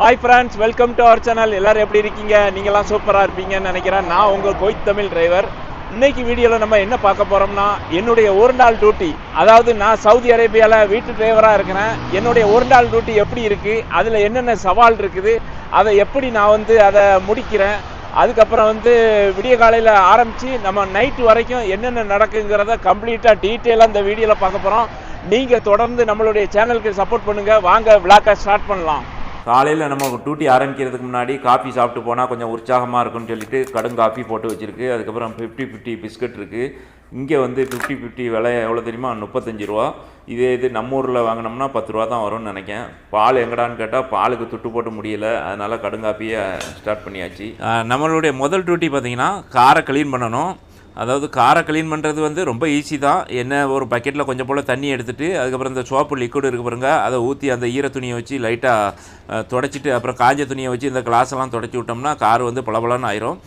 Hi friends welcome to our channel எல்லோரும் எப்படி இருக்கீங்க? நீங்களாம் சூப்பராக இருப்பீங்கன்னு நினைக்கிறேன். நான் உங்கள் கோயித் தமிழ் டிரைவர் இன்னைக்கு வீடியோவில் நம்ம என்ன பார்க்க போகிறோம்னா என்னுடைய ஒரு நாள் டியூட்டி அதாவது நான் சவுதி அரேபியாவில் வீட்டு டிரைவராக இருக்கிறேன். என்னுடைய ஒரு நாள் டியூட்டி எப்படி இருக்குது அதில் என்னென்ன சவால் இருக்குது? அதை எப்படி நான் வந்து அதை முடிக்கிறேன்? அதுக்கப்புறம் வந்து விடிய காலையில் ஆரம்பித்து நம்ம நைட்டு வரைக்கும் என்னென்ன நடக்குங்கிறத கம்ப்ளீட்டாக டீட்டெயிலாக இந்த வீடியோவில் பார்க்க போகிறோம் நீங்கள் தொடர்ந்து நம்மளுடைய சேனலுக்கு சப்போர்ட் பண்ணுங்கள் வாங்க விளாக்கை ஸ்டார்ட் பண்ணலாம். காலையில் நம்ம டூட்டி ஆரம்பிக்கிறதுக்கு முன்னாடி காஃபி சாப்பிட்டு போனால் கொஞ்சம் உற்சாகமாக இருக்கும்னு சொல்லிட்டு கடும் காஃபி போட்டு வச்சுருக்கு. அதுக்கப்புறம் ஃபிஃப்டி ஃபிஃப்டி பிஸ்கட் இருக்குது இங்கே வந்து ஃபிஃப்டி ஃபிஃப்டி விலை எவ்வளோ தெரியுமா? முப்பத்தஞ்சு ரூபா. இதே இது நம்ம ஊரில் வாங்கினோம்னா பத்து ரூபா தான் வரும்னு நினைக்கேன் பால் எங்கடான்னு கேட்டால் பாலுக்கு துட்டு போட்டு முடியல. அதனால் கடுங்காப்பியை ஸ்டார்ட் பண்ணியாச்சு. நம்மளுடைய முதல் டியூட்டி பார்த்திங்கன்னா காரை க்ளீன் பண்ணணும். அதாவது காரை க்ளீன் பண்ணுறது வந்து ரொம்ப ஈஸி தான். என்ன ஒரு பக்கெட்டில் கொஞ்சம் போல் தண்ணி எடுத்துகிட்டு அதுக்கப்புறம் இந்த சோப்பு லிக்விட் இருக்கு பாருங்க அதை ஊற்றி அந்த ஈர துணியை வச்சு லைட்டாக தொடச்சிட்டு அப்புறம் காஞ்ச துணியை வச்சு இந்த கிளாஸெல்லாம் தொடச்சி விட்டோம்னா கார் வந்து பளபளன்னு ஆயிரும்.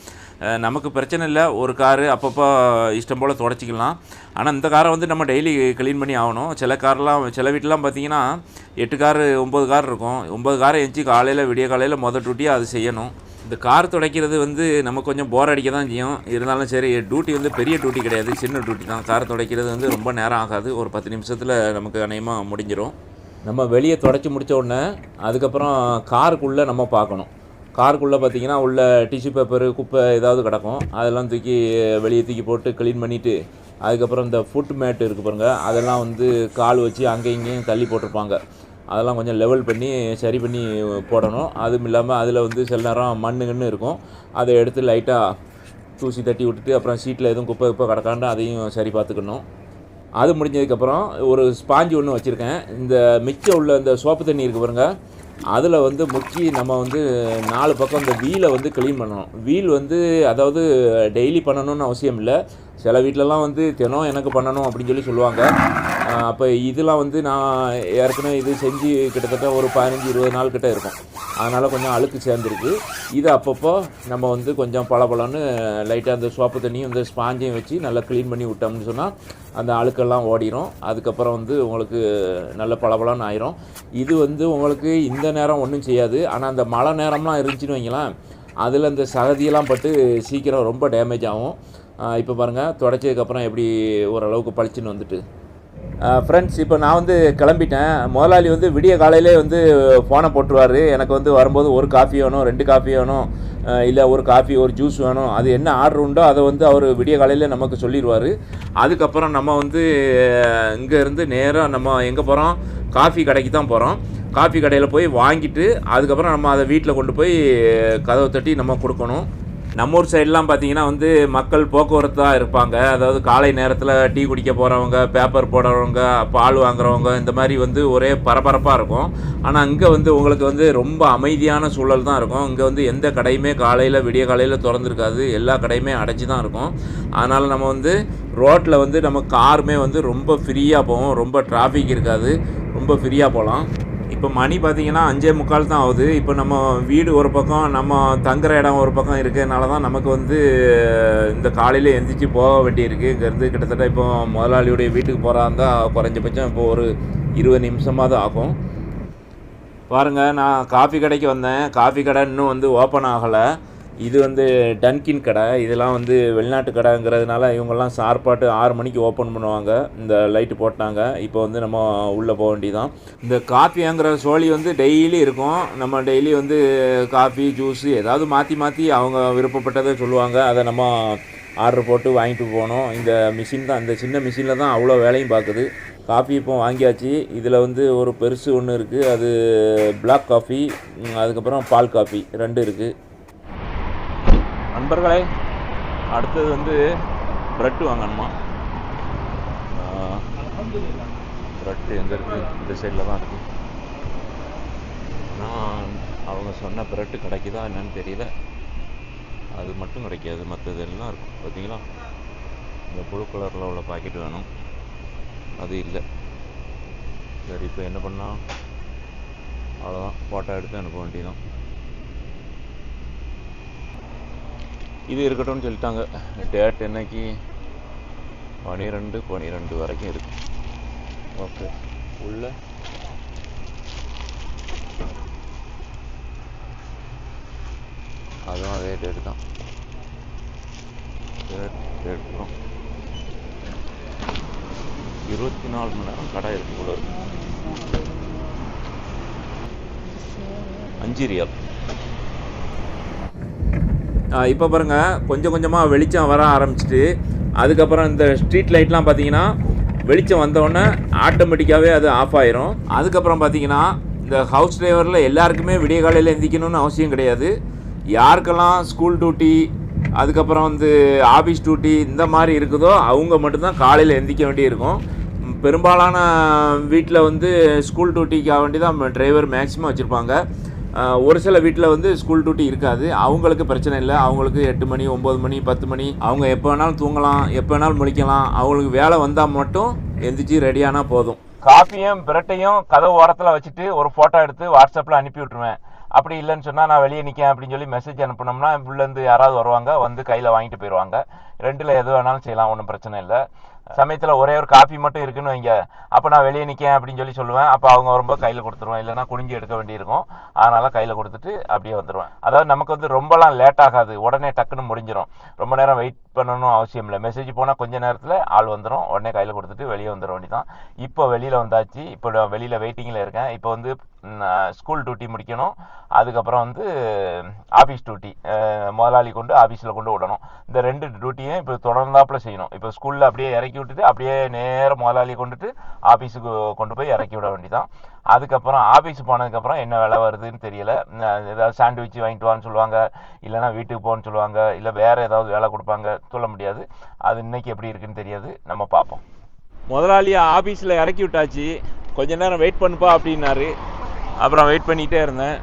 நமக்கு பிரச்சனை இல்லை ஒரு காரு அப்பப்போ இஷ்டம் போல் தொடச்சிக்கலாம். ஆனால் இந்த காரை வந்து நம்ம டெய்லி க்ளீன் பண்ணி ஆகணும். சில கார்லாம் சில வீட்டிலாம் பார்த்தீங்கன்னா எட்டு கார் ஒம்பது கார் இருக்கும். ஒம்பது காரை எஞ்சி காலையில் விடிய காலையில் மொதல் டூட்டி அது செய்யணும். இந்த கார் துடைக்கிறது வந்து நம்ம கொஞ்சம் போர் அடிக்க தான் செய்யும். இருந்தாலும் சரி டியூட்டி வந்து பெரிய டியூட்டி கிடையாது. சின்ன டியூட்டி தான். கார் துடைக்கிறது வந்து ரொம்ப நேரம் ஆகாது. ஒரு பத்து நிமிஷத்தில் நமக்கு அநேகமாக முடிஞ்சிடும் நம்ம வெளியே துடைச்சி முடித்த உடனே அதுக்கப்புறம் காருக்குள்ளே நம்ம பார்க்கணும். காருக்குள்ளே பார்த்திங்கன்னா உள்ள டிஷ்யூ பேப்பரு குப்பை ஏதாவது கிடக்கும். அதெல்லாம் தூக்கி வெளியே தூக்கி போட்டு க்ளீன் பண்ணிவிட்டு அதுக்கப்புறம் இந்த ஃபுட் மேட் இருக்குது பாருங்கள் அதெல்லாம் வந்து கால் வச்சு அங்கேயும் இங்கேயும் தள்ளி போட்டிருப்பாங்க. அதெல்லாம் கொஞ்சம் லெவல் பண்ணி சரி பண்ணி போடணும். அதுவும் இல்லாமல் அதில் வந்து சில நேரம் மண்ணு கிண்ணு இருக்கும். அதை எடுத்து லைட்டாக தூசி தட்டி விட்டுட்டு அப்புறம் சீட்டில் எதுவும் குப்பை குப்பை கிடக்காண்டு அதையும் சரி பார்த்துக்கணும். அது முடிஞ்சதுக்கப்புறம் ஒரு ஸ்பாஞ்சு ஒன்று வச்சுருக்கேன். இந்த மிச்சம் உள்ள இந்த சோப்பு தண்ணி இருக்குது பாருங்க. அதில் வந்து முக்கி நம்ம வந்து நாலு பக்கம் இந்த வீலை வந்து க்ளீன் பண்ணணும். வீல் வந்து அதாவது டெய்லி பண்ணணும்னு அவசியம் இல்லை. சில வீட்டிலலாம் வந்து தினம் எனக்கு பண்ணணும் அப்படின்னு சொல்லி சொல்லுவாங்க. அப்போ இதெல்லாம் வந்து நான் ஏற்கனவே இது செஞ்சு கிட்டத்தட்ட ஒரு பதினஞ்சு இருபது நாள் கிட்டே இருக்கும். அதனால் கொஞ்சம் அழுக்கு சேர்ந்துருக்கு. இது அப்பப்போ நம்ம வந்து கொஞ்சம் பளபளன்னு லைட்டாக அந்த சோப்பு தண்ணியும் இந்த ஸ்பாஞ்சையும் வச்சு நல்லா க்ளீன் பண்ணி விட்டோம்னு சொன்னால் அந்த அழுக்கெல்லாம் ஓடிடும் அதுக்கப்புறம் வந்து உங்களுக்கு நல்ல பளபளன்னு ஆயிரும். இது வந்து உங்களுக்கு இந்த நேரம் ஒன்றும் செய்யாது. ஆனால் அந்த மழை நேரம்லாம் இருந்துச்சுன்னு வைங்களேன் அதில் இந்த சகதியெல்லாம் பட்டு சீக்கிரம் ரொம்ப டேமேஜ் ஆகும். இப்போ பாருங்கள் தொடச்சதுக்கப்புறம் எப்படி ஓரளவுக்கு பளிச்சுன்னு வந்துட்டு. ஃப்ரெண்ட்ஸ் இப்போ நான் வந்து கிளம்பிட்டேன். முதலாளி வந்து விடிய காலையிலே வந்து ஃபோனை போட்டுருவார். எனக்கு வந்து வரும்போது ஒரு காஃபி வேணும் ரெண்டு காஃபி வேணும் இல்லை ஒரு காஃபி ஒரு ஜூஸ் வேணும். அது என்ன ஆர்டர் உண்டோ அதை வந்து அவர் விடிய காலையில் நமக்கு சொல்லிடுவார் அதுக்கப்புறம் நம்ம வந்து இங்கேருந்து நேராக நம்ம எங்கே போகிறோம் காஃபி கடைக்கு தான் போகிறோம் காஃபி கடையில் போய் வாங்கிட்டு அதுக்கப்புறம் நம்ம அதை வீட்டில் கொண்டு போய் கதவை தட்டி நம்ம கொடுக்கணும். நம்ம ஊர் சைட்லாம் பார்த்தீங்கன்னா வந்து மக்கள் போக்குவரத்தாக இருப்பாங்க. அதாவது காலை நேரத்தில் டீ குடிக்க போகிறவங்க பேப்பர் போடுறவங்க பால் வாங்குறவங்க இந்த மாதிரி வந்து ஒரே பரபரப்பாக இருக்கும். ஆனால் அங்கே வந்து உங்களுக்கு வந்து ரொம்ப அமைதியான சூழல் தான் இருக்கும். இங்கே வந்து எந்த கடையுமே காலையில் விடிய காலையில் திறந்துருக்காது. எல்லா கடையுமே அடைச்சி தான் இருக்கும். அதனால் நம்ம வந்து ரோட்டில் வந்து நம்ம காருமே வந்து ரொம்ப ஃப்ரீயாக போவோம். ரொம்ப டிராஃபிக் இருக்காது. ரொம்ப ஃப்ரீயாக போகலாம் இப்போ மணி பார்த்தீங்கன்னா அஞ்சே முக்கால் தான் ஆகுது. இப்போ நம்ம வீடு ஒரு பக்கம் நம்ம தங்குற இடம் ஒரு பக்கம் இருக்கிறதுனால தான் நமக்கு வந்து இந்த காலையில் எந்திரிச்சு போக வேண்டியிருக்கு. இங்கேருந்து கிட்டத்தட்ட இப்போ முதலாளியுடைய வீட்டுக்கு போகிறா இருந்தால் குறைஞ்சபட்சம் இப்போ ஒரு இருபது நிமிஷமாவது ஆகும். பாருங்கள் நான் காஃபி கடைக்கு வந்தேன். காஃபி கடை இன்னும் வந்து ஓப்பன் ஆகலை. இது வந்து டன்கின் கடை. இதெல்லாம் வந்து வெளிநாட்டு கடைங்கிறதுனால இவங்கெல்லாம் சார்பாட்டு ஆறு மணிக்கு ஓப்பன் பண்ணுவாங்க. இந்த லைட்டு போட்டாங்க. இப்போ வந்து நம்ம உள்ளே போக வேண்டியதான் இந்த காஃபிங்கிற சோழி வந்து டெய்லி இருக்கும். நம்ம டெய்லி வந்து காஃபி ஜூஸு ஏதாவது மாற்றி மாற்றி அவங்க விருப்பப்பட்டதை சொல்லுவாங்க. அதை நம்ம ஆர்டர் போட்டு வாங்கிட்டு போகணும். இந்த மிஷின் தான் இந்த சின்ன மிஷினில் தான் அவ்வளோ வேலையும் பார்க்குது. காஃபி இப்போ வாங்கியாச்சு. இதில் வந்து ஒரு பெருசு ஒன்று இருக்குது அது பிளாக் காஃபி அதுக்கப்புறம் பால் காஃபி ரெண்டு இருக்குது நண்பர்களே அடுத்தது வந்து ப்ரெட்டு வாங்கணுமா? ப்ரெட்டு எங்கே இருக்குது இந்த சைடில் தான் இருக்குது நான் அவங்க சொன்ன ப்ரெட்டு கிடைக்குதா என்னன்னு தெரியல. அது மட்டும் கிடைக்காது மற்றது எல்லாம் இருக்கும். பார்த்தீங்களா இந்த புழு கலரில் உள்ள பாக்கெட் வேணும். அது இல்லை. சரி இப்போ என்ன பண்ணால் அவ்வளோதான் ஃபோட்டோ எடுத்து அனுப்ப வேண்டியதான் இது இருக்கட்டும்னு சொல்லிட்டாங்க. டேட் என்னைக்கு? பனிரெண்டு பனிரெண்டு வரைக்கும் இருக்கு. ஓகே உள்ள? அதுவும் அதே டேட் தான். எடுக்கிறோம் இருபத்தி நாலு மணி நேரம் கடை இருக்கு போல அஞ்சு ரியால் இப்போ பாருங்கள் கொஞ்சம் கொஞ்சமாக வெளிச்சம் வர ஆரம்பிச்சிட்டு அதுக்கப்புறம் இந்த ஸ்ட்ரீட் லைட்லாம் பார்த்தீங்கன்னா வெளிச்சம் வந்தோடனே ஆட்டோமேட்டிக்காகவே அது ஆஃப் ஆயிரும். அதுக்கப்புறம் பார்த்தீங்கன்னா இந்த ஹவுஸ் டிரைவரில் எல்லாருக்குமே விடிய காலையில் எந்திக்கணும்னு அவசியம் கிடையாது. யாருக்கெல்லாம் ஸ்கூல் டியூட்டி அதுக்கப்புறம் வந்து ஆஃபீஸ் டியூட்டி இந்த மாதிரி இருக்குதோ அவங்க மட்டும்தான் காலையில் எந்திக்க வேண்டியிருக்கும் பெரும்பாலான வீட்டில் வந்து ஸ்கூல் டியூட்டிக்காக வேண்டி தான் டிரைவர் மேக்ஸிமம் வச்சுருப்பாங்க. ஒரு சில வீட்டில் வந்து ஸ்கூல் டியூட்டி இருக்காது. அவங்களுக்கு பிரச்சனை இல்லை. அவங்களுக்கு எட்டு மணி ஒம்பது மணி பத்து மணி. அவங்க எப்போ வேணாலும் தூங்கலாம் எப்போ வேணாலும் முழிக்கலாம். அவங்களுக்கு வேலை வந்தால் மட்டும் எந்திரிச்சு ரெடியானா போதும். காஃபியும் பிரட்டையும் கதவு ஓரத்தில் வச்சுட்டு ஒரு ஃபோட்டோ எடுத்து வாட்ஸ்அப்பில் அனுப்பி விட்ருவேன் அப்படி இல்லைன்னு சொன்னால் நான் வெளியே நிற்கேன் அப்படின்னு சொல்லி மெசேஜ் அனுப்பினோம்னா உள்ளேருந்து யாராவது வருவாங்க வந்து கையில் வாங்கிட்டு போயிடுவாங்க ரெண்டில் எது வேணாலும் செய்யலாம் ஒன்றும் பிரச்சனை இல்லை. சமயத்தில் ஒரே ஒரு காப்பி மட்டும் இருக்குன்னு வைங்க. அப்போ நான் வெளியே நிற்கேன் அப்படின்னு சொல்லி சொல்லுவேன். அப்போ அவங்க வரும்போது கையில் கொடுத்துருவேன். இல்லைன்னா குனிஞ்சு எடுக்க வேண்டியிருக்கும். அதனால் கையில் கொடுத்துட்டு அப்படியே வந்துடுவேன் அதாவது நமக்கு வந்து ரொம்பலாம் லேட் ஆகாது. உடனே டக்குன்னு முடிஞ்சிடும் ரொம்ப நேரம் வெயிட் பண்ணணும் அவசியம் இல்லை. மெசேஜ் போனால் கொஞ்ச நேரத்தில் ஆள் வந்துடும் உடனே கையில் கொடுத்துட்டு வெளியே வந்துட வேண்டியதான் இப்போ வெளியில் வந்தாச்சு. இப்போ நான் வெளியில் வெயிட்டிங்கில் இருக்கேன். இப்போ வந்து ஸ்கூல் டியூட்டி முடிக்கணும். அதுக்கப்புறம் வந்து ஆஃபீஸ் டியூட்டி முதலாளி கொண்டு ஆஃபீஸில் கொண்டு விடணும். இந்த ரெண்டு டியூட்டியும் இப்போ தொடர்ந்தாப்புல செய்யணும். இப்போ ஸ்கூலில் அப்படியே இறக்கி விட்டுட்டு அப்படியே நேரம் முதலாளி கொண்டுட்டு ஆஃபீஸுக்கு கொண்டு போய் இறக்கி விட வேண்டிதான். அதுக்கப்புறம் ஆஃபீஸ் போனதுக்கப்புறம் என்ன வேலை வருதுன்னு தெரியல. ஏதாவது சாண்ட்விச் வாங்கிட்டு வான்னு சொல்லுவாங்க. இல்லைன்னா வீட்டுக்கு போகணும்னு சொல்லுவாங்க. இல்லை வேறு ஏதாவது வேலை கொடுப்பாங்க. சொல்ல முடியாது. அது இன்னைக்கு எப்படி இருக்குன்னு தெரியாது. நம்ம பார்ப்போம். முதலாளியை ஆஃபீஸில் இறக்கி விட்டாச்சு. கொஞ்ச நேரம் வெயிட் பண்ணுப்பா அப்படின்னாரு. அப்புறம் வெயிட் பண்ணிகிட்டே இருந்தேன்.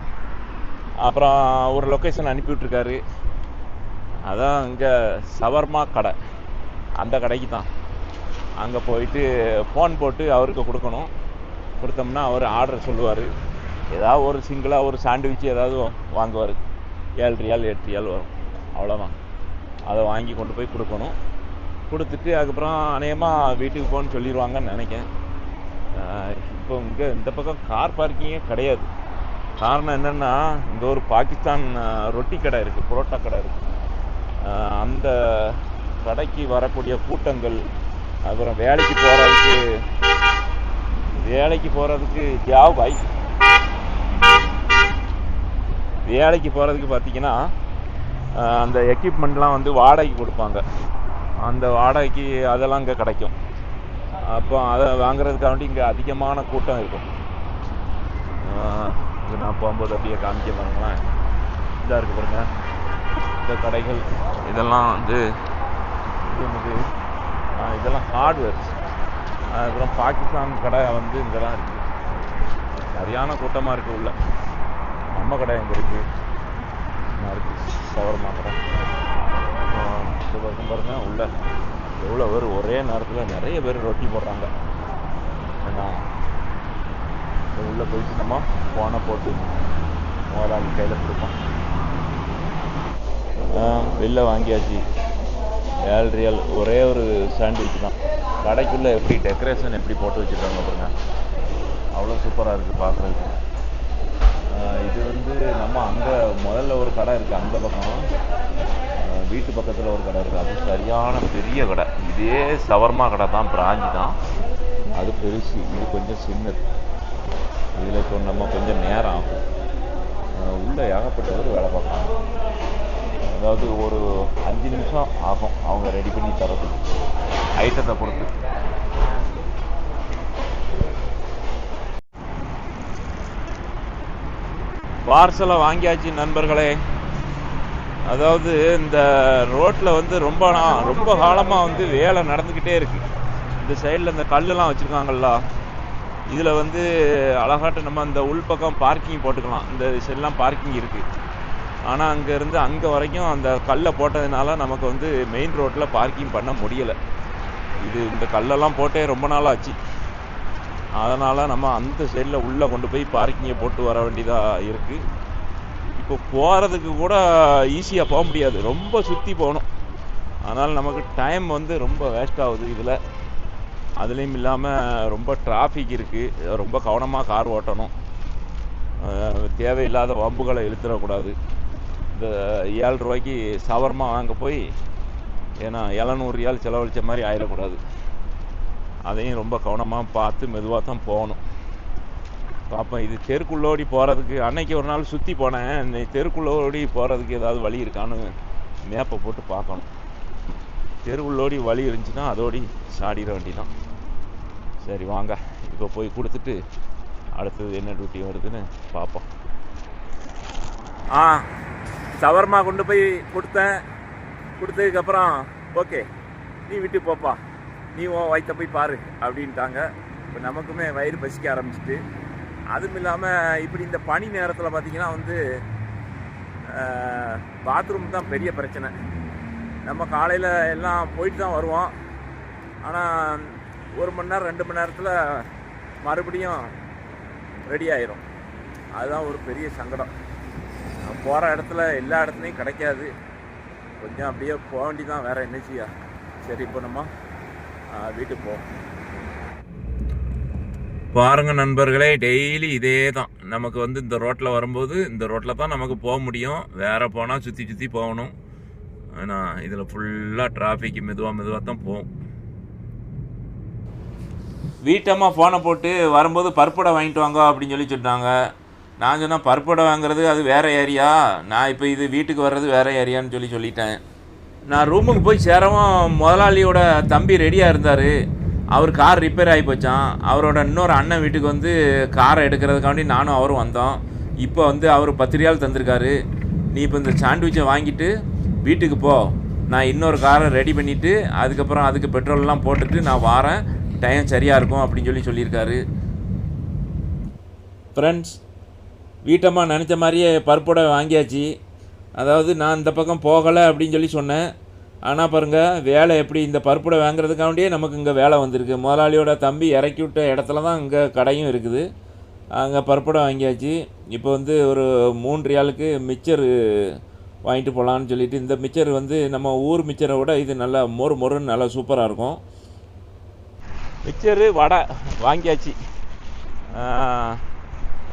அப்புறம் ஒரு லொக்கேஷன் அனுப்பி விட்ருக்காரு அதான் இங்கே சவர்மா கடை. அந்த கடைக்கு தான் அங்கே போயிட்டு ஃபோன் போட்டு அவருக்கு கொடுக்கணும். கொடுத்தோம்னா அவர் ஆர்டர் சொல்லுவார். ஏதாவது ஒரு சிங்கிளாக ஒரு சாண்ட்விச் ஏதாவது வாங்குவார். ஏழு ரியால் எட்டு ரியால் வரும். அவ்வளோதான் அதை வாங்கி கொண்டு போய் கொடுக்கணும். கொடுத்துட்டு அதுக்கப்புறம் அநேகமாக வீட்டுக்கு போகணும்னு சொல்லிடுவாங்கன்னு நினைக்கிறேன். இப்போ இங்கே இந்த பக்கம் கார் பார்க்கிங்கே கிடையாது. காரணம் என்னென்னா இங்கே ஒரு பாகிஸ்தான் ரொட்டி கடை இருக்குது புரோட்டா கடை இருக்குது அந்த கடைக்கு வரக்கூடிய கூட்டங்கள் அப்புறம் வேலைக்கு போகிறதுக்கு வேலைக்கு போகிறதுக்கு ஜாப் பாய் வேலைக்கு போகிறதுக்கு பார்த்தீங்கன்னா அந்த எக்யூப்மெண்ட்லாம் வந்து வாடகைக்கு கொடுப்பாங்க. அந்த வாடகைக்கு அதெல்லாம் இங்கே கிடைக்கும். அப்போ அதை வாங்குறதுக்காண்டி இங்கே அதிகமான கூட்டம் இருக்கும். இங்கே நான் போகும்போது அப்படியே காமிக்க பாருங்களேன். இதாக இருக்கு பாருங்க. இந்த கடைகள் இதெல்லாம் வந்து இதெல்லாம் ஹார்ட்வேர்ஸ் அதுக்கப்புறம் பாகிஸ்தான் கடை வந்து இங்கே தான் இருக்குது சரியான கூட்டமாக இருக்குது உள்ள. நம்ம கடை எங்கே இருக்குது என்ன இருக்குது சவர்மா கடை அப்புறம் இது பக்கம் பாருங்கள் உள்ள எவ்வளோ பேர் ஒரே நேரத்தில் நிறைய பேர் ரொட்டி போடுறாங்க. ஏன்னா உள்ளே போயிட்டு நம்ம ஃபோனை போட்டு முதலாளி கையில் கொடுப்போம் வெளில வாங்கியாச்சு. ஏழு ரியல் ஒரே ஒரு சாண்ட்விச் தான். கடைக்குள்ளே எப்படி டெக்கரேஷன் எப்படி போட்டு வச்சுருக்காங்க பாருங்க. அவ்வளோ சூப்பராக இருக்குது பார்க்குறதுக்கு. இது வந்து நம்ம அங்கே முதல்ல ஒரு கடை இருக்குது அந்த பக்கம். வீட்டு பக்கத்தில் ஒரு கடை இருக்குது அது சரியான பெரிய கடை. இதே சவர்மா கடை தான் பிராஞ்சி தான். அது பெருசு இது கொஞ்சம் சின்னது. இதில் இப்போ நம்ம கொஞ்சம் நேரம் ஆகும். உள்ளே ஏகப்பட்டவர் வேலை பார்க்கலாம் அதாவது ஒரு அஞ்சு நிமிஷம் ஆகும். அவங்க ரெடி பண்ணி தரது ஐட்டத்தை பொறுத்து. பார்சலை வாங்கியாச்சு நண்பர்களே. அதாவது இந்த ரோட்டில் வந்து ரொம்ப நா- ரொம்ப காலமாக வந்து வேலை நடந்துக்கிட்டே இருக்கு. இந்த சைடில் இந்த கல்லுலாம் வச்சுருக்காங்கல்ல. இதில் வந்து அழகாட்டு நம்ம அந்த உள்பக்கம் பார்க்கிங் போட்டுக்கலாம். இந்த சைட்லாம் பார்க்கிங் இருக்குது ஆனால் அங்கேருந்து அங்கே வரைக்கும் அந்த கல்லை போட்டதுனால நமக்கு வந்து மெயின் ரோட்டில் பார்க்கிங் பண்ண முடியலை. இது இந்த கல்லெல்லாம் போட்டே ரொம்ப நாள் ஆச்சு அதனால் நம்ம அந்த சைடில் உள்ளே கொண்டு போய் பார்க்கிங்கை போட்டு வர வேண்டியதாக இருக்குது இப்போ போகிறதுக்கு கூட ஈஸியாக போக முடியாது. ரொம்ப சுற்றி போகணும். அதனால் நமக்கு டைம் வந்து ரொம்ப வேஸ்ட் ஆகுது இதில். அதுலேயும் இல்லாமல் ரொம்ப டிராஃபிக் இருக்குது ரொம்ப கவனமாக கார் ஓட்டணும். தேவையில்லாத வம்புகளை இழுத்துடக்கூடாது. இந்த ஏழு ரூபாய்க்கு சவர்மா வாங்க போய் ஏன்னா எழுநூறு ஏழு செலவழிச்ச மாதிரி ஆயிடக்கூடாது. அதையும் ரொம்ப கவனமாக பார்த்து மெதுவாக தான் போகணும். பார்ப்போம் இது தெருக்குள்ளோடி போகிறதுக்கு அன்னைக்கு ஒரு நாள் சுற்றி போனேன். இந்த தெருக்குள்ளோடி போகிறதுக்கு ஏதாவது வழி இருக்கான்னு மேப்பை போட்டு பார்க்கணும். தெருவுள்ளோடி வழி இருந்துச்சுன்னா அதோடி சாடிட வேண்டிதான். சரி வாங்க. இப்போ போய் கொடுத்துட்டு அடுத்தது என்ன டியூட்டி வருதுன்னு பார்ப்போம் ஆ சவர்மா கொண்டு போய் கொடுத்தேன். கொடுத்ததுக்கப்புறம் ஓகே நீ விட்டு போப்பா. நீ உன் வயிற்ற போய் பாரு அப்படின்ட்டாங்க. இப்போ நமக்குமே வயிறு பசிக்க ஆரம்பிச்சிட்டு. அதுவும் இல்லாமல் இப்படி இந்த பனி நேரத்தில் பார்த்தீங்கன்னா வந்து பாத்ரூம் தான் பெரிய பிரச்சனை. நம்ம காலையில் எல்லாம் போயிட்டு தான் வருவோம். ஆனால் ஒரு மணி நேரம் ரெண்டு மணி நேரத்தில் மறுபடியும் ரெடி ஆயிரும். அதுதான் ஒரு பெரிய சங்கடம். போகிற இடத்துல எல்லா இடத்துலையும் கிடைக்காது. கொஞ்சம் அப்படியே போக வேண்டியதான் வேறு என்ன சரி இப்போ நம்ம வீட்டுக்கு போவோம். பாருங்க நண்பர்களே டெய்லி இதே தான் நமக்கு வந்து இந்த ரோட்டில் வரும்போது இந்த ரோட்டில் தான் நமக்கு போக முடியும். வேறு போனால் சுற்றி சுற்றி போகணும். ஆனால் இதில் ஃபுல்லாக டிராஃபிக் மெதுவாக மெதுவாக தான் போகும். வீட்டம்மா ஃபோனை போட்டு வரும்போது பருப்படை வாங்கிட்டு வாங்க அப்படின்னு சொல்லி சொல்லிட்டாங்க. நான் சொன்னால் பருப்படை வாங்குறது அது வேறு ஏரியா. நான் இப்போ இது வீட்டுக்கு வர்றது வேறு ஏரியான்னு சொல்லி சொல்லிட்டேன். நான் ரூமுக்கு போய் சேரவும் முதலாளியோட தம்பி ரெடியாக இருந்தார். அவர் கார் ரிப்பேர் ஆகி போச்சான் அவரோட இன்னொரு அண்ணன் வீட்டுக்கு வந்து காரை எடுக்கிறதுக்காண்டி நானும் அவரும் வந்தோம். இப்போ வந்து அவர் பத்து தந்திருக்காரு. நீ இப்போ இந்த சாண்ட்விச்சை வாங்கிட்டு வீட்டுக்கு போ. நான் இன்னொரு காரை ரெடி பண்ணிவிட்டு அதுக்கப்புறம் அதுக்கு பெட்ரோல்லாம் போட்டுட்டு நான் வாரேன். டைம் சரியாக இருக்கும் அப்படின்னு சொல்லி சொல்லியிருக்காரு. ஃப்ரெண்ட்ஸ் வீட்டம்மா நினச்ச மாதிரியே பருப்போட வாங்கியாச்சு. அதாவது நான் இந்த பக்கம் போகலை அப்படின்னு சொல்லி சொன்னேன். ஆனால் பாருங்கள் வேலை எப்படி? இந்த பருப்புடை வாங்குறதுக்காண்டியே நமக்கு இங்கே வேலை வந்திருக்கு. முதலாளியோட தம்பி இறக்கி விட்ட இடத்துல தான் இங்கே கடையும் இருக்குது. அங்கே பருப்புடை வாங்கியாச்சு. இப்போ வந்து ஒரு மூன்று ஆளுக்கு மிச்சர் வாங்கிட்டு போகலான்னு சொல்லிட்டு இந்த மிச்சர் வந்து நம்ம ஊர் மிச்சரை விட இது நல்லா மொறு மொறுன்னு நல்லா சூப்பராக இருக்கும். மிச்சரு வடை வாங்கியாச்சு.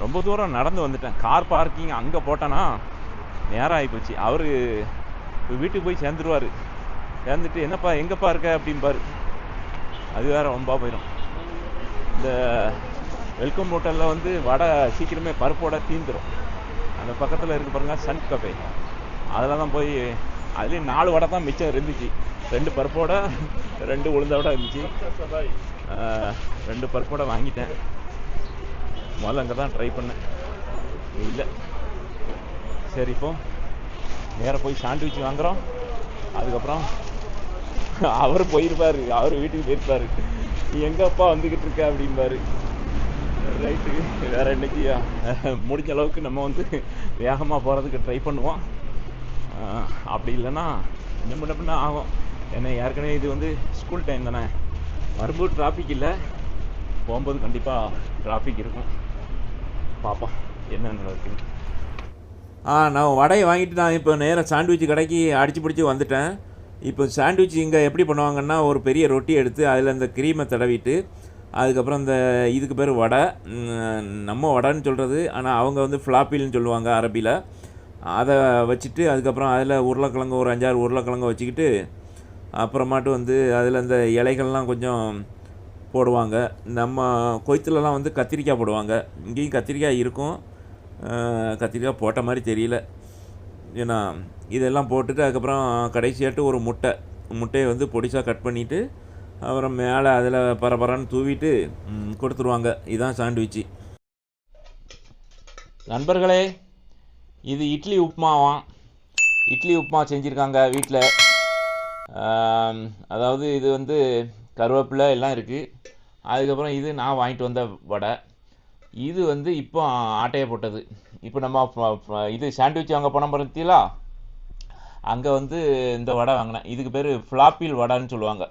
ரொம்ப தூரம் நடந்து வந்துட்டேன். கார் பார்க்கிங் அங்கே போட்டேன்னா நேரம் ஆகிப்போச்சு அவர் வீட்டுக்கு போய் சேர்ந்துருவார். சேர்ந்துட்டு என்னப்பா எங்கேப்பா இருக்க? அப்படிம்பாரு. அது வேற ரொம்ப போயிடும் இந்த வெல்கம் ஹோட்டலில் வந்து வடை சீக்கிரமே பருப்போட தீந்துரும். அந்த பக்கத்தில் இருக்கு பாருங்கள் சன் கஃபே அதில் தான் போய் அதுலேயும் நாலு வடை தான் மிச்சம் இருந்துச்சு. ரெண்டு பருப்போட ரெண்டு உளுந்த வடை இருந்துச்சு. ரெண்டு பருப்போட வாங்கிட்டேன். முதல்ல அங்கே தான் ட்ரை பண்ணேன். இல்லை. சரி இப்போ நேராக போய் சாண்ட்விச் வாங்குறோம். அதுக்கப்புறம் அவர் போயிருப்பாரு. அவர் வீட்டுக்கு போயிருப்பாரு. நீ எங்கப்பா வந்துக்கிட்டு இருக்க அப்படிம்பாரு. ரைட்டு வேறு என்னைக்கியா? முடிஞ்ச அளவுக்கு நம்ம வந்து வேகமாக போகிறதுக்கு ட்ரை பண்ணுவோம். அப்படி இல்லைன்னா இன்னும் முன்ன பின்ன ஆகும். ஏன்னா ஏற்கனவே இது வந்து ஸ்கூல் டைம் தானே. வரும்போது டிராஃபிக் இல்லை. போகும்போது கண்டிப்பாக டிராஃபிக் இருக்கும். பார்ப்போம் என்ன நடக்குது? ஆ நான் வடையை வாங்கிட்டு நான் இப்போ நேராக சாண்ட்விச் கடைக்கு அடிச்சு பிடிச்சி வந்துட்டேன். இப்போ சாண்ட்விச் இங்கே எப்படி பண்ணுவாங்கன்னா ஒரு பெரிய ரொட்டி எடுத்து அதில் இந்த க்ரீமை தடவிட்டு அதுக்கப்புறம் இந்த இதுக்கு பேர் வடை. நம்ம வடைன்னு சொல்கிறது ஆனால் அவங்க வந்து ஃப்ளாப்பில்னு சொல்லுவாங்க அரபியில் அதை வச்சுட்டு அதுக்கப்புறம் அதில் உருளைக்கிழங்கு ஒரு அஞ்சாறு உருளைக்கிழங்கு வச்சுக்கிட்டு அப்புறமாட்டு வந்து அதில் இந்த இலைகள்லாம் கொஞ்சம் போடுவாங்க. நம்ம கொய்த்துலலாம் வந்து கத்திரிக்காய் போடுவாங்க. இங்கேயும் கத்திரிக்காய் இருக்கும். கத்திரிக்காய் போட்ட மாதிரி தெரியல. ஏன்னா இதெல்லாம் போட்டுட்டு அதுக்கப்புறம் கடைசியாட்டு ஒரு முட்டை. முட்டையை வந்து பொடிசாக கட் பண்ணிவிட்டு அப்புறம் மேலே அதில் பரபரன்னு தூவிட்டு கொடுத்துருவாங்க. இதுதான் சாண்ட்விச்சு. நண்பர்களே இது இட்லி உப்புமாவாம் இட்லி உப்புமா செஞ்சுருக்காங்க வீட்டில். அதாவது இது வந்து கருவேப்பிலை எல்லாம் இருக்குது அதுக்கப்புறம் இது நான் வாங்கிட்டு வந்த வடை. இது வந்து இப்போ ஆட்டையை போட்டது. இப்போ நம்ம இது சாண்ட்விச் வாங்க போன பார்த்தீங்களா அங்கே வந்து இந்த வடை வாங்கினேன். இதுக்கு பேர் ஃப்ளாப்பில் வடைன்னு சொல்லுவாங்க.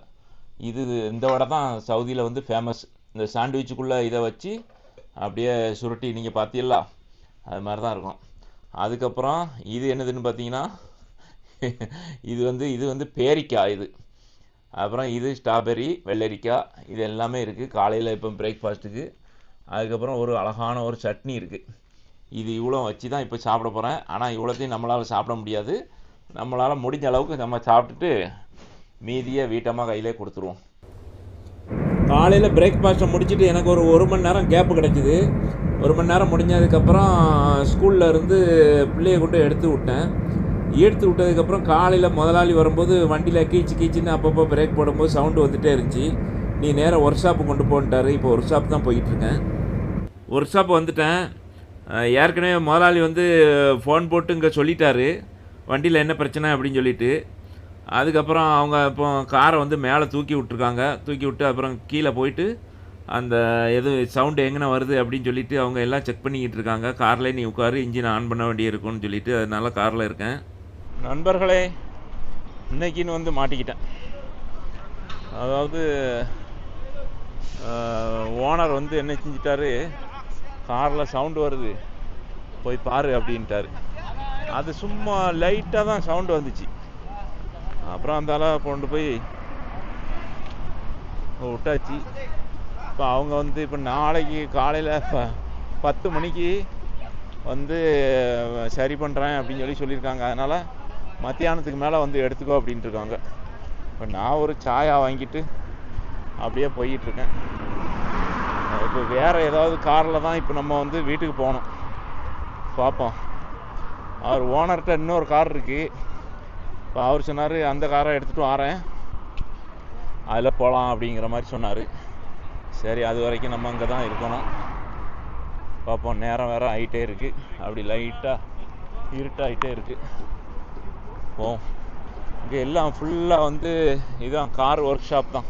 இது இந்த வடை தான் சவுதியில் வந்து ஃபேமஸ் இந்த சாண்ட்விச்சுக்குள்ளே இதை வச்சு அப்படியே சுருட்டி நீங்கள் பார்த்தீங்களா அது மாதிரி தான் இருக்கும். அதுக்கப்புறம் இது என்னதுன்னு பார்த்தீங்கன்னா இது வந்து இது வந்து பேரிக்காய் இது. அப்புறம் இது ஸ்ட்ராபெரி வெள்ளரிக்காய் இது எல்லாமே இருக்குது காலையில் இப்போ பிரேக்ஃபாஸ்ட்டுக்கு அதுக்கப்புறம் ஒரு அழகான ஒரு சட்னி இருக்குது இது இவ்வளோ வச்சு தான் இப்போ சாப்பிட போகிறேன் ஆனால் இவ்வளோத்தையும் நம்மளால் சாப்பிட முடியாது. நம்மளால் முடிஞ்ச அளவுக்கு நம்ம சாப்பிட்டுட்டு மீதியை வீட்டமாக கையிலே கொடுத்துருவோம். காலையில் பிரேக்ஃபாஸ்ட்டை முடிச்சுட்டு எனக்கு ஒரு ஒரு மணி நேரம் கேப்பு கிடச்சிது. ஒரு மணி நேரம் முடிஞ்சதுக்கப்புறம் ஸ்கூலில் இருந்து பிள்ளையை கொண்டு எடுத்து விட்டேன். எடுத்து விட்டதுக்கப்புறம் காலையில் முதலாளி வரும்போது வண்டியில் கீச்சு கீச்சுன்னு அப்பப்போ பிரேக் போடும்போது சவுண்டு வந்துகிட்டே இருந்துச்சு. நீ நேராக ஒர்க் ஷாப்பு கொண்டு போன்ட்டாரு. இப்போ ஒர்க் ஷாப் தான் போயிட்டுருக்கேன். ஒர்க் ஷாப் வந்துட்டேன் ஏற்கனவே முதலாளி வந்து ஃபோன் போட்டு இங்கே சொல்லிட்டாரு. வண்டியில் என்ன பிரச்சனை அப்படின்னு சொல்லிட்டு. அதுக்கப்புறம் அவங்க இப்போ காரை வந்து மேலே தூக்கி விட்ருக்காங்க தூக்கி விட்டு அப்புறம் கீழே போயிட்டு அந்த எது சவுண்டு எங்கே வருது அப்படின்னு சொல்லிட்டு அவங்க எல்லாம் செக் பண்ணிக்கிட்டு இருக்காங்க. கார்லேயே நீ உட்காரு இன்ஜின் ஆன் பண்ண வேண்டியிருக்குன்னு சொல்லிவிட்டு சொல்லிட்டு அதனால காரில் இருக்கேன். நண்பர்களே இன்னைக்குன்னு வந்து மாட்டிக்கிட்டேன். அதாவது ஓனர் வந்து என்ன செஞ்சிட்டாரு? காரில் சவுண்டு வருது. போய் பாரு அப்படின்ட்டாரு. அது சும்மா லைட்டாக தான் சவுண்டு வந்துச்சு. அப்புறம் அந்த அளவு கொண்டு போய் விட்டாச்சு. இப்போ அவங்க வந்து இப்போ நாளைக்கு காலையில் பத்து மணிக்கு வந்து சரி பண்ணுறேன் அப்படின்னு சொல்லி சொல்லியிருக்காங்க. அதனால் மத்தியானத்துக்கு மேலே வந்து எடுத்துக்கோ அப்படின்ட்டு இருக்காங்க இப்போ நான் ஒரு சாயா வாங்கிட்டு அப்படியே போயிட்டுருக்கேன். இப்போ வேறு ஏதாவது காரில் தான் இப்போ நம்ம வந்து வீட்டுக்கு போகணும். பார்ப்போம் அவர் ஓனர்கிட்ட இன்னொரு கார் இருக்குது இப்போ அவர் சொன்னார் அந்த காரை எடுத்துகிட்டு வரேன். அதில் போகலாம் அப்படிங்கிற மாதிரி சொன்னார். சரி அது வரைக்கும் நம்ம அங்கே தான் இருக்கணும். பார்ப்போம் நேரம் வேறு ஆகிட்டே இருக்குது அப்படி லைட்டாக இருட்டாகிட்டே இருக்குது போவோம். இங்கே எல்லாம் ஃபுல்லாக வந்து இதுதான் கார் ஒர்க் ஷாப் தான்.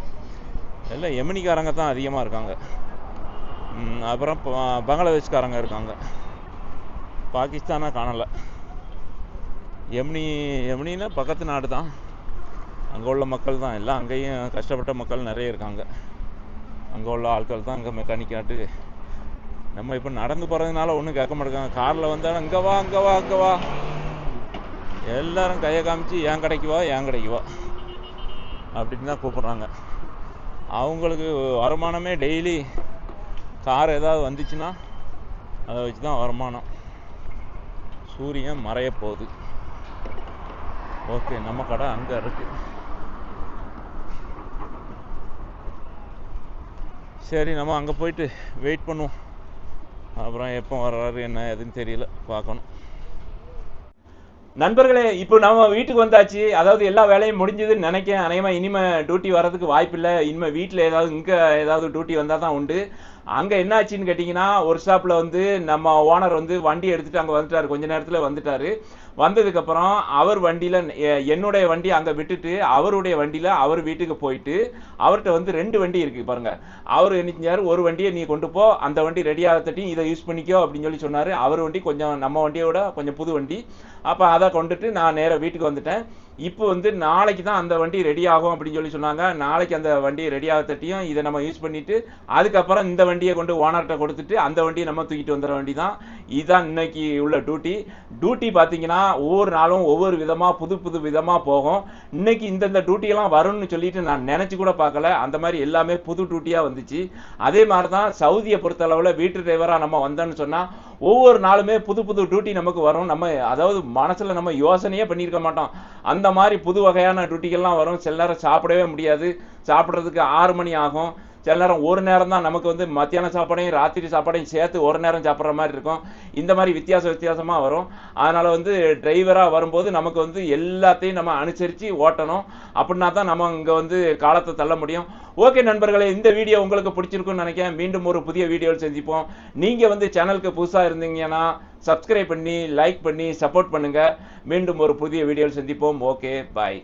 எல்லாம் எமினிக்காரங்க தான் அதிகமாக இருக்காங்க. அப்புறம் ப- பங்களாதேஷ்காரங்க இருக்காங்க. பாகிஸ்தானாக காணலை. எம்னி எம்னினா பக்கத்து நாடு தான். அங்கே உள்ள மக்கள் தான். எல்லாம் அங்கேயும் கஷ்டப்பட்ட மக்கள் நிறைய இருக்காங்க. அங்கே உள்ள ஆட்கள் தான் அங்கே மெக்கானிக்காட்டு நம்ம இப்போ நடந்து போகிறதுனால ஒன்றும் கேட்க மாட்டேங்காங்க காரில் வந்தாலும் அங்கே வா அங்கே வா அங்கே வா. எல்லாரும் கையை காமிச்சு என் கடைக்கு வா என் கடைக்கு வா? அப்படின்னு தான் கூப்பிட்றாங்க. அவங்களுக்கு வருமானமே டெய்லி கார் ஏதாவது வந்துச்சுன்னா அதை வச்சு தான் வருமானம். சூரியன் மறைய போகுது. ஓகே நம்ம கடை அங்கே இருக்கு. சரி நம்ம அங்கே போயிட்டு வெயிட் பண்ணுவோம். அப்புறம் எப்போ வர்றாரு என்ன எதுன்னு தெரியல பார்க்கணும். நண்பர்களே இப்போ நம்ம வீட்டுக்கு வந்தாச்சு. அதாவது எல்லா வேலையும் முடிஞ்சதுன்னு நினைக்கேன் அநேகமாக இனிமே டியூட்டி வர்றதுக்கு வாய்ப்பில்லை. இனிமேல் வீட்டில் ஏதாவது இங்கே ஏதாவது டியூட்டி வந்தால் தான் உண்டு. அங்கே என்ன ஆச்சுன்னு கேட்டிங்கன்னா ஒரு ஷாப்பில் வந்து நம்ம ஓனர் வந்து வண்டி எடுத்துகிட்டு அங்கே வந்துட்டார். கொஞ்ச நேரத்தில் வந்துட்டார். வந்ததுக்கப்புறம் அவர் வண்டியில் என்னுடைய வண்டி அங்கே விட்டுட்டு அவருடைய வண்டியில் அவர் வீட்டுக்கு போயிட்டு அவர்கிட்ட வந்து ரெண்டு வண்டி இருக்குது பாருங்கள் அவர் என்ன செஞ்சார்? ஒரு வண்டியை நீ கொண்டு போ அந்த வண்டி ரெடி ஆகத்தட்டி இதை யூஸ் பண்ணிக்கோ அப்படின்னு சொல்லி சொன்னார். அவர் வண்டி கொஞ்சம் நம்ம வண்டியோட கொஞ்சம் புது வண்டி. அப்போ அதை கொண்டுட்டு நான் நேராக வீட்டுக்கு வந்துட்டேன். இப்போ வந்து நாளைக்கு தான் அந்த வண்டி ரெடி ஆகும் அப்படின்னு சொல்லி சொன்னாங்க. நாளைக்கு அந்த வண்டி ரெடி ஆகத்தட்டியும் இதை நம்ம யூஸ் பண்ணிட்டு அதுக்கப்புறம் இந்த வண்டியை கொண்டு ஓனர்கிட்ட கொடுத்துட்டு அந்த வண்டியை நம்ம தூக்கிட்டு வந்துட வண்டி தான் இதுதான் இன்னைக்கு உள்ள டியூட்டி டியூட்டி பார்த்தீங்கன்னா ஒவ்வொரு நாளும் ஒவ்வொரு விதமாக புது புது விதமாக போகும். இன்னைக்கு இந்தந்த டியூட்டியெல்லாம் வரும்னு சொல்லிட்டு நான் நினச்சி கூட பார்க்கல. அந்த மாதிரி எல்லாமே புது டியூட்டியாக வந்துச்சு. அதே மாதிரி தான் சவுதியை பொறுத்தளவில் வீட்டு டிரைவராக நம்ம வந்தோம்னு சொன்னால் ஒவ்வொரு நாளுமே புது புது டியூட்டி நமக்கு வரும். நம்ம அதாவது மனசுல நம்ம யோசனையே பண்ணியிருக்க மாட்டோம். அந்த மாதிரி புது வகையான டியூட்டிகள்லாம் வரும். சில நேரம் சாப்பிடவே முடியாது. சாப்பிட்றதுக்கு ஆறு மணி ஆகும். சில நேரம் ஒரு நேரம் தான் நமக்கு வந்து மத்தியான சாப்பாடையும் ராத்திரி சாப்பாடையும் சேர்த்து ஒரு நேரம் சாப்பிட்ற மாதிரி இருக்கும். இந்த மாதிரி வித்தியாச வித்தியாசமாக வரும். அதனால் வந்து டிரைவராக வரும்போது நமக்கு வந்து எல்லாத்தையும் நம்ம அனுசரித்து ஓட்டணும். அப்படின்னா தான் நம்ம இங்கே வந்து காலத்தை தள்ள முடியும். ஓகே நண்பர்களே இந்த வீடியோ உங்களுக்கு பிடிச்சிருக்குன்னு நினைக்கிறேன். மீண்டும் ஒரு புதிய வீடியோவில் சந்திப்போம். நீங்கள் வந்து சேனலுக்கு புதுசாக இருந்தீங்கன்னா சப்ஸ்கிரைப் பண்ணி லைக் பண்ணி சப்போர்ட் பண்ணுங்கள் மீண்டும் ஒரு புதிய வீடியோவில் சந்திப்போம். Okay bye